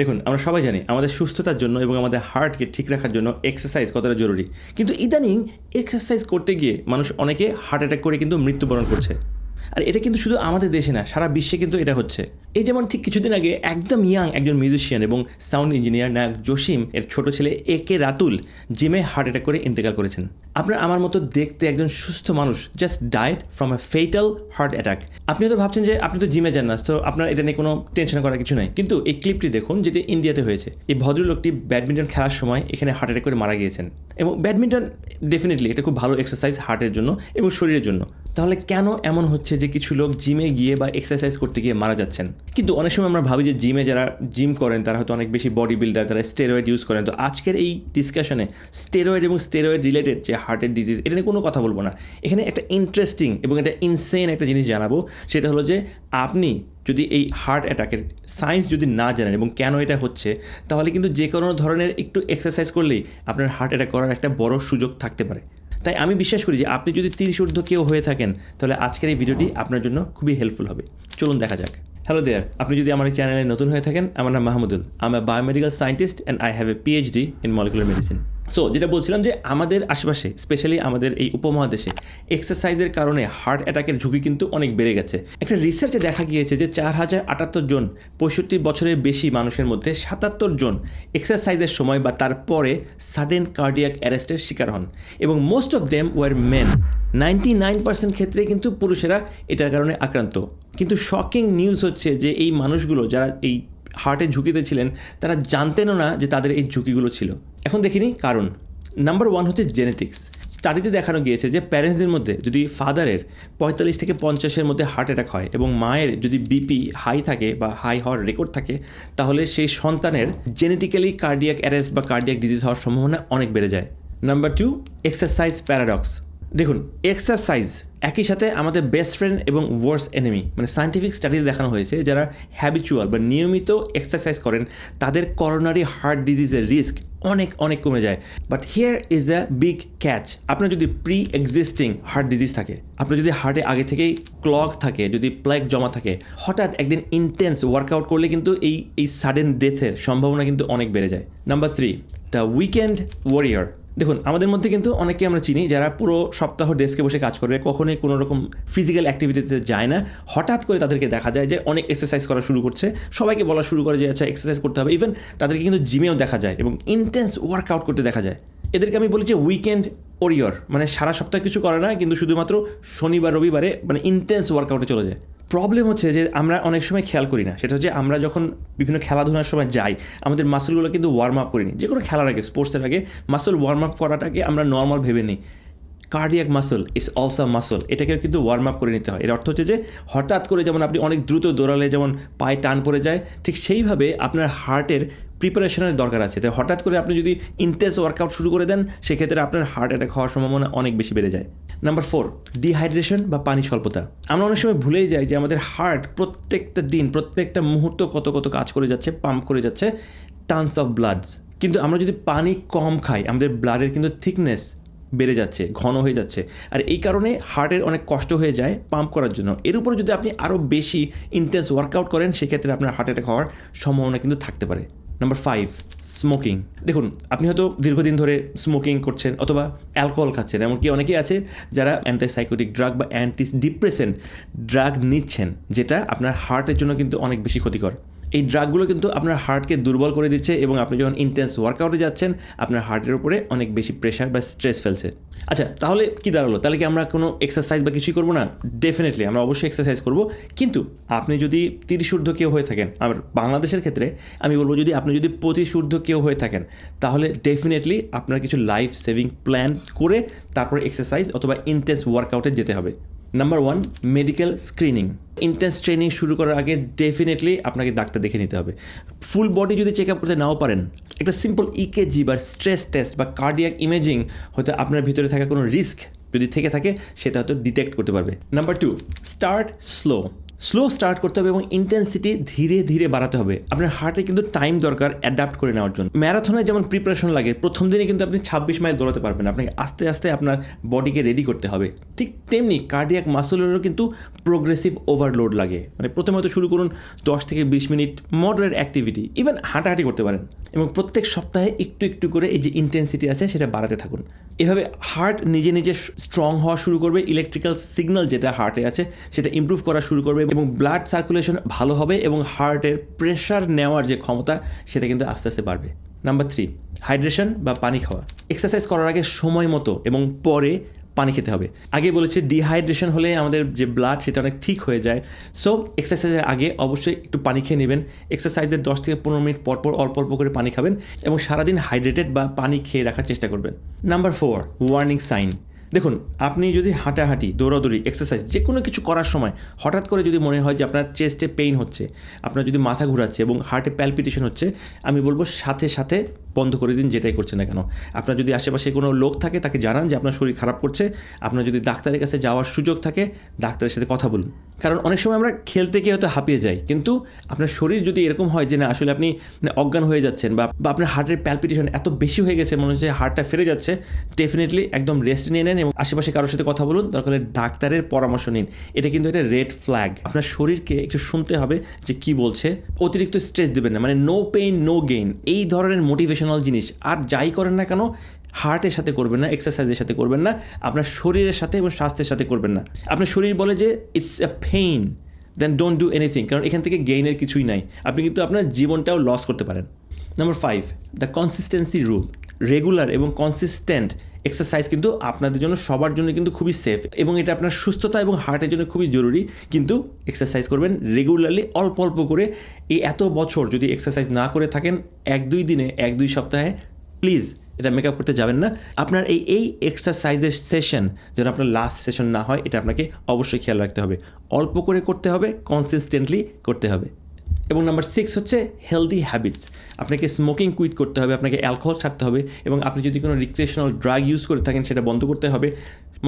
দেখুন, আমরা সবাই জানি আমাদের সুস্থতার জন্য এবং আমাদের হার্টকে ঠিক রাখার জন্য এক্সারসাইজ কতটা জরুরি। কিন্তু ইদানিং এক্সারসাইজ করতে গিয়ে মানুষ অনেকে হার্ট অ্যাটাক করে কিন্তু মৃত্যুবরণ করছে। আর এটা কিন্তু শুধু আমাদের দেশে না, সারা বিশ্বে কিন্তু এটা হচ্ছে। এই যেমন ঠিক কিছুদিন আগে একদম ইয়াং একজন মিউজিশিয়ান এবং সাউন্ড ইঞ্জিনিয়ার নায়ক জসিম এর ছোট ছেলে এ কে রাতুল জিমে হার্ট অ্যাটাক করে ইন্তেকাল করেছেন। আপনার আমার মতো দেখতে একজন সুস্থ মানুষ just diet from a fatal heart attack আপনি তো ভাবছেন যে আপনি তো জিমে যান না তো আপনার এটা নিয়ে কোনো টেনশন করার কিছু নাই। কিন্তু এই ক্লিপটি দেখুন যেটি ইন্ডিয়াতে হয়েছে। এই ভদ্রলোকটি ব্যাডমিন্টন খেলার সময় এখানে হার্ট অ্যাটাক করে মারা গিয়েছেন। এবং ব্যাডমিন্টন ডেফিনেটলি এটা খুব ভালো এক্সারসাইজ হার্টের জন্য এবং শরীরের জন্য। তাহলে কেন এমন হচ্ছে যে কিছু লোক জিমে গিয়ে বা এক্সারসাইজ করতে গিয়ে মারা যাচ্ছেন? কিন্তু অনেক সময় আমরা ভাবি যে জিমে যারা জিম করেন, তারা হয়তো অনেক বেশি বডি বিল্ডার তারা স্টেরয়েড ইউজ করেন। তো আজকের এই ডিসকাশনে স্টেরয়েড এবং স্টেরয়েড রিলেটেড যে হার্টের ডিজিজ এটা নিয়ে কোনো কথা বলব না। এখানে একটা ইন্টারেস্টিং এবং একটা ইনসেন একটা জিনিস জানাব, সেটা হলো যে আপনি যদি এই হার্ট অ্যাটাকের সায়েন্স যদি না জানেন এবং কেন এটা হচ্ছে, তাহলে কিন্তু যে কোনো ধরনের একটু এক্সারসাইজ করলেই আপনার হার্ট অ্যাটাক করার একটা বড় সুযোগ থাকতে পারে। তাই আমি বিশ্বাস করি যে আপনি যদি তিরিশ ঊর্ধ্ব কেউ হয়ে থাকেন, তাহলে আজকের এই ভিডিওটি আপনার জন্য খুবই হেল্পফুল হবে। চলুন দেখা যাক। হ্যালো দেয়ার আপনি যদি আমার এই চ্যানেলে নতুন হয়ে থাকেন, আমার নাম মাহমুদুল। আমি biomedical scientist and I have a PhD in molecular medicine so যেটা বলছিলাম যে আমাদের আশেপাশে স্পেশালি আমাদের এই উপমহাদেশে এক্সারসাইজের কারণে হার্ট অ্যাটাকের ঝুঁকি কিন্তু অনেক বেড়ে গেছে। একটা রিসার্চে দেখা গিয়েছে যে চার হাজার আটাত্তর জন পঁয়ষট্টি বছরের বেশি মানুষের মধ্যে সাতাত্তর জন এক্সারসাইজের সময় বা তারপরে সাডেন কার্ডিয়াক অ্যারেস্টের শিকার হন। এবং most of them were men ninety nine percent ক্ষেত্রে কিন্তু পুরুষেরা এটার কারণে আক্রান্ত। কিন্তু শকিং নিউজ হচ্ছে যে এই মানুষগুলো যারা এই হার্টের ঝুঁকিতে ছিলেন, তারা জানতেনও না যে তাদের এই ঝুঁকিগুলো ছিল। এখন দেখিনি কারণ। নাম্বার ওয়ান হচ্ছে জেনেটিক্স স্টাডিতে দেখানো গিয়েছে যে প্যারেন্টসদের মধ্যে যদি ফাদারের পঁয়তাল্লিশ থেকে পঞ্চাশের মধ্যে হার্ট অ্যাটাক হয় এবং মায়ের যদি বিপি হাই থাকে বা হাই হওয়ার রেকর্ড থাকে, তাহলে সেই সন্তানের জেনেটিক্যালি কার্ডিয়াক অ্যারেস্ট বা কার্ডিয়াক ডিজিজ হওয়ার সম্ভাবনা অনেক বেড়ে যায়। নাম্বার টু এক্সারসাইজ প্যারাডক্স দেখুন এক্সারসাইজ একই সাথে আমাদের বেস্ট ফ্রেন্ড এবং ওয়ার্স এনিমি মানে সায়েন্টিফিক স্টাডিতে দেখানো হয়েছে যারা হ্যাবিচুয়াল বা নিয়মিত এক্সারসাইজ করেন, তাদের করোনারি হার্ট ডিজিজের রিস্ক অনেক অনেক কমে যায়। But here is a big catch আপনার যদি প্রি এক্সিস্টিং হার্ট ডিজিজ থাকে, আপনার যদি হার্টে আগে থেকেই ক্লক থাকে, যদি প্ল্যাক জমা থাকে, হঠাৎ একদিন ইন্টেন্স ওয়ার্কআউট করলে কিন্তু এই এই সাডেন ডেথের সম্ভাবনা কিন্তু অনেক বেড়ে যায়। Number three the weekend warrior দেখুন, আমাদের মধ্যে কিন্তু অনেকে আমরা চিনি যারা পুরো সপ্তাহ ডেস্কে বসে কাজ করে কখনোই কোনো রকম ফিজিক্যাল অ্যাক্টিভিটিতে যায় না। হঠাৎ করে তাদেরকে দেখা যায় যে অনেক এক্সারসাইজ করা শুরু করছে, সবাইকে বলা শুরু করে যে আচ্ছা এক্সারসাইজ করতে হবে। ইভেন তাদেরকে কিন্তু জিমেও দেখা যায় এবং ইন্টেন্স ওয়ার্কআউট করতে দেখা যায়। এদেরকে আমি বলি যে উইকেন্ড ওরিয়র মানে সারা সপ্তাহ কিছু করে না, কিন্তু শুধুমাত্র শনিবার, রবিবারে মানে ইন্টেন্স ওয়ার্কআউটে চলে যায়। প্রবলেম হচ্ছে যে আমরা অনেক সময় খেয়াল করি না। সেটা হচ্ছে আমরা যখন বিভিন্ন খেলাধুলার সময় যাই, আমাদের মাসলগুলো কিন্তু ওয়ার্ম আপ করিনি। যে কোনো খেলার আগে স্পোর্টসের আগে মাসল ওয়ার্ম আপ করাটাকে আমরা নর্মাল ভেবে নিই। Cardiac muscle is also muscle এটাকে কিন্তু ওয়ার্ম আপ করে নিতে হয়। এর অর্থ হচ্ছে যে হঠাৎ করে যেমন আপনি অনেক দ্রুত দৌড়ালে যেমন পায়ে টান পড়ে যায়, ঠিক সেইভাবে আপনার হার্টের প্রিপারেশনের দরকার আছে। তাই হঠাৎ করে আপনি যদি ইন্টেন্স ওয়ার্কআউট শুরু করে দেন, সেক্ষেত্রে আপনার হার্ট অ্যাটাক হওয়ার সম্ভাবনা অনেক বেশি বেড়ে যায়। নাম্বার ফোর ডিহাইড্রেশন বা পানি স্বল্পতা। আমরা অনেক সময় ভুলেই যাই যে আমাদের হার্ট প্রত্যেকটা দিন, প্রত্যেকটা মুহূর্ত কত কত কাজ করে যাচ্ছে পাম্প করে যাচ্ছে টান্স অফ ব্লাডস কিন্তু আমরা যদি পানি কম খাই, আমাদের ব্লাডের কিন্তু থিকনেস বেড়ে যাচ্ছে, ঘন হয়ে যাচ্ছে। আর এই কারণে হার্টের অনেক কষ্ট হয়ে যায় পাম্প করার জন্য। এর উপরে যদি আপনি আরও বেশি ইন্টেন্স ওয়ার্কআউট করেন, সেক্ষেত্রে আপনার হার্ট অ্যাটাক হওয়ার সম্ভাবনা কিন্তু থাকতে পারে। নাম্বার ফাইভ স্মোকিং দেখুন, আপনি হয়তো দীর্ঘদিন ধরে স্মোকিং করছেন অথবা অ্যালকোহল খাচ্ছেন। এমনকি অনেকেই আছে যারা অ্যান্টিসাইকোটিক ড্রাগ বা অ্যান্টি ডিপ্রেসেন্ট ড্রাগ নিচ্ছেন, যেটা আপনার হার্টের জন্য কিন্তু অনেক বেশি ক্ষতিকর। এই ড্রাগগুলো কিন্তু আপনার হার্টকে দুর্বল করে দিচ্ছে এবং আপনি যখন ইন্টেন্স ওয়ার্কআউটে যাচ্ছেন, আপনার হার্টের উপরে অনেক বেশি প্রেশার বা স্ট্রেস ফেলছে। আচ্ছা তাহলে কি দাঁড়াল? তাহলে কি আমরা কোনো এক্সারসাইজ বা কিছুই করব না? ডেফিনেটলি আমরা অবশ্যই এক্সারসাইজ করব। কিন্তু আপনি যদি তিরিশ ঊর্ধ্ব কেউ হয়ে থাকেন আর বাংলাদেশের ক্ষেত্রে আমি বলব যদি আপনি যদি ঊর্ধ্ব কেউ হয়ে থাকেন, তাহলে ডেফিনেটলি আপনার কিছু লাইফ সেভিং প্ল্যান করে তারপরে এক্সারসাইজ অথবা ইন্টেন্স ওয়ার্কআউটে যেতে হবে। Number one medical screening intense training শুরু করার আগে ডেফিনেটলি আপনাকে ডাক্তার দেখে নিতে হবে। ফুল বডি যদি চেক আপ করতে নাও পারেন, একটা সিম্পল ইকেজি বা স্ট্রেস টেস্ট বা কার্ডিয়াক ইমেজিং হয়তো আপনার ভিতরে থাকা কোনো রিস্ক যদি থেকে থাকে, সেটা হয়তো ডিটেক্ট করতে পারবে। Number two start slow slow start করতে হবে এবং ইন্টেন্সিটি ধীরে ধীরে বাড়াতে হবে। আপনার হার্টে কিন্তু টাইম দরকার অ্যাডাপ্ট করে নেওয়ার জন্য। ম্যারাথনে যেমন প্রিপারেশন লাগে, প্রথম দিনে কিন্তু আপনি ছাব্বিশ মাইল দৌড়াতে পারবেন। আপনাকে আস্তে আস্তে আপনার বডিকে রেডি করতে হবে। ঠিক তেমনি কার্ডিয়াক মাসলেরও কিন্তু প্রোগ্রেসিভ ওভারলোড লাগে। মানে প্রথমত শুরু করুন দশ থেকে বিশ মিনিট মডারেট অ্যাক্টিভিটি ইভেন হাঁটাহাঁটি করতে পারেন। এবং প্রত্যেক সপ্তাহে একটু একটু করে এই যে ইন্টেন্সিটি আছে, সেটা বাড়াতে থাকুন। এভাবে হার্ট নিজে নিজে স্ট্রং হওয়া শুরু করবে ইলেকট্রিক্যাল সিগন্যাল যেটা হার্টে আছে, সেটা ইম্প্রুভ করা শুরু করবে এবং ব্লাড সার্কুলেশন ভালো হবে এবং হার্টের প্রেশার নেওয়ার যে ক্ষমতা, সেটা কিন্তু আস্তে আস্তে বাড়বে। নাম্বার থ্রি হাইড্রেশন বা পানি খাওয়া। এক্সারসাইজ করার আগে সময় মতো এবং পরে পানি খেতে হবে। আগে বলেছি ডিহাইড্রেশন হলে আমাদের যে ব্লাড সেটা অনেক ঠিক হয়ে যায়। সো এক্সারসাইজের আগে অবশ্যই একটু পানি খেয়ে নেবেন। এক্সারসাইজের দশ থেকে পনেরো মিনিট পরপর পর অল্প অল্প করে পানি খাবেন এবং সারাদিন হাইড্রেটেড বা পানি খেয়ে রাখার চেষ্টা করবেন। নাম্বার ফোর ওয়ার্নিং সাইন দেখুন, আপনি যদি হাঁটাহাঁটি, দৌড়াদৌড়ি এক্সারসাইজ যে কোনো কিছু করার সময় হঠাৎ করে যদি মনে হয় যে আপনার চেস্টে পেইন হচ্ছে, আপনার যদি মাথা ঘুরাচ্ছে এবং হার্টে প্যালপিটেশন হচ্ছে, আমি বলব সাথে সাথে বন্ধ করে দিন যেটাই করছে না কেন। আপনার যদি আশেপাশে কোনো লোক থাকে, তাকে জানান যে আপনার শরীর খারাপ করছে। আপনার যদি ডাক্তারের কাছে যাওয়ার সুযোগ থাকে, ডাক্তারের সাথে কথা বলুন। কারণ অনেক সময় আমরা খেলতে গিয়ে হয়তো হাঁপিয়ে যাই, কিন্তু আপনার শরীর যদি এরকম হয় যে না, আসলে আপনি মানে অজ্ঞান হয়ে যাচ্ছেন বা বা আপনার হার্টের প্যালপিটেশন এত বেশি হয়ে গেছে, মনে হচ্ছে হার্টটা ফেরে যাচ্ছে ডেফিনেটলি একদম রেস্ট নিয়ে নেন এবং আশেপাশে কারোর সাথে কথা বলুন। দরকার ডাক্তারের পরামর্শ নিন। এটা কিন্তু একটা রেড ফ্ল্যাগ আপনার শরীরকে একটু শুনতে হবে যে কি বলছে। অতিরিক্ত স্ট্রেস দেবেন না। মানে নো পেইন নো গেইন এই ধরনের মোটিভেশনাল জিনিস। আর যাই করেন না কেন হার্টের সাথে করবেন না এক্সারসাইজের সাথে করবেন না, আপনার শরীরের সাথে এবং স্বাস্থ্যের সাথে করবেন না। আপনার শরীর বলে যে it's a pain then don't do anything কারণ এখান থেকে গেইনের কিছুই নাই। আপনি কিন্তু আপনার জীবনটাও লস করতে পারেন। Number five the consistency rule regular এবং কনসিস্টেন্ট এক্সারসাইজ কিন্তু আপনাদের জন্য, সবার জন্য কিন্তু খুবই সেফ এবং এটা আপনার সুস্থতা এবং হার্টের জন্য খুবই জরুরি। কিন্তু এক্সারসাইজ করবেন রেগুলারলি অল্প অল্প করে। এই এত বছর যদি এক্সারসাইজ না করে থাকেন, এক, দুই দিনে, এক, দুই সপ্তাহে প্লিজ এটা মেকআপ করতে যাবেন না। আপনার এই এই এক্সারসাইজের সেশন যেন আপনার লাস্ট সেশন না হয়, এটা আপনাকে অবশ্যই খেয়াল রাখতে হবে। অল্প করে করতে হবে কনসিস্টেন্টলি করতে হবে। এবং নাম্বার সিক্স হচ্ছে হেলদি হ্যাবিটস আপনাকে স্মোকিং কুইট করতে হবে, আপনাকে অ্যালকোহল ছাড়তে হবে এবং আপনি যদি কোনো রিক্রিয়েশনাল ড্রাগ ইউজ করে থাকেন, সেটা বন্ধ করতে হবে।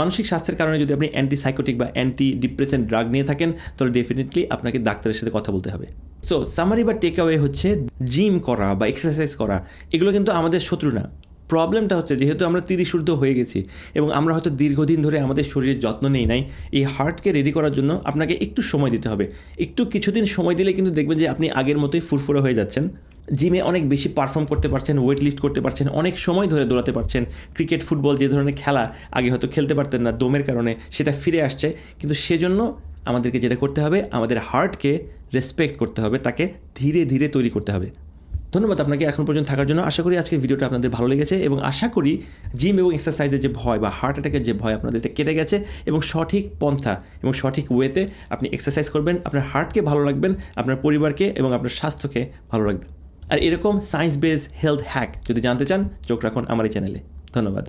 মানসিক স্বাস্থ্যের কারণে যদি আপনি অ্যান্টিসাইকোটিক বা অ্যান্টি ডিপ্রেসেন্ট ড্রাগ নিয়ে থাকেন, তাহলে ডেফিনেটলি আপনাকে ডাক্তারের সাথে কথা বলতে হবে। সো সামারি বা টেক অ্যাওয়ে হচ্ছে জিম করা বা এক্সারসাইজ করা, এগুলো কিন্তু আমাদের শত্রু না। প্রবলেমটা হচ্ছে যেহেতু আমরা তিরিশ ঊর্ধ্ব হয়ে গেছি এবং আমরা হয়তো দীর্ঘদিন ধরে আমাদের শরীরের যত্ন নেই নাই, এই হার্টকে রেডি করার জন্য আপনাকে একটু সময় দিতে হবে। একটু কিছুদিন সময় দিলে কিন্তু দেখবেন যে আপনি আগের মতোই ফুরফুরে হয়ে যাচ্ছেন। জিমে অনেক বেশি পারফর্ম করতে পারছেন ওয়েট লিফট করতে পারছেন, অনেক সময় ধরে দৌড়াতে পারছেন। ক্রিকেট ফুটবল যে ধরনের খেলা আগে হয়তো খেলতে পারতেন না দমের কারণে সেটা ফিরে আসছে। কিন্তু সেজন্য আমাদেরকে যেটা করতে হবে, আমাদের হার্টকে রেসপেক্ট করতে হবে, তাকে ধীরে ধীরে তৈরি করতে হবে। ধন্যবাদ আপনাকে এখন পর্যন্ত থাকার জন্য। আশা করি আজকের ভিডিওটা আপনাদের ভালো লেগেছে এবং আশা করি জিম এবং এক্সারসাইজের যে ভয় বা হার্ট অ্যাটাকের যে ভয় আপনাদের এটা কেটে গেছে এবং সঠিক পন্থা এবং সঠিক ওয়েতে আপনি এক্সারসাইজ করবেন, আপনার হার্টকে ভালো রাখবেন, আপনার পরিবারকে এবং আপনার স্বাস্থ্যকে ভালো রাখবেন। আর এরকম সায়েন্স বেস হেলথ হ্যাক যদি জানতে চান, চোখ রাখুন আমার এই চ্যানেলে ধন্যবাদ।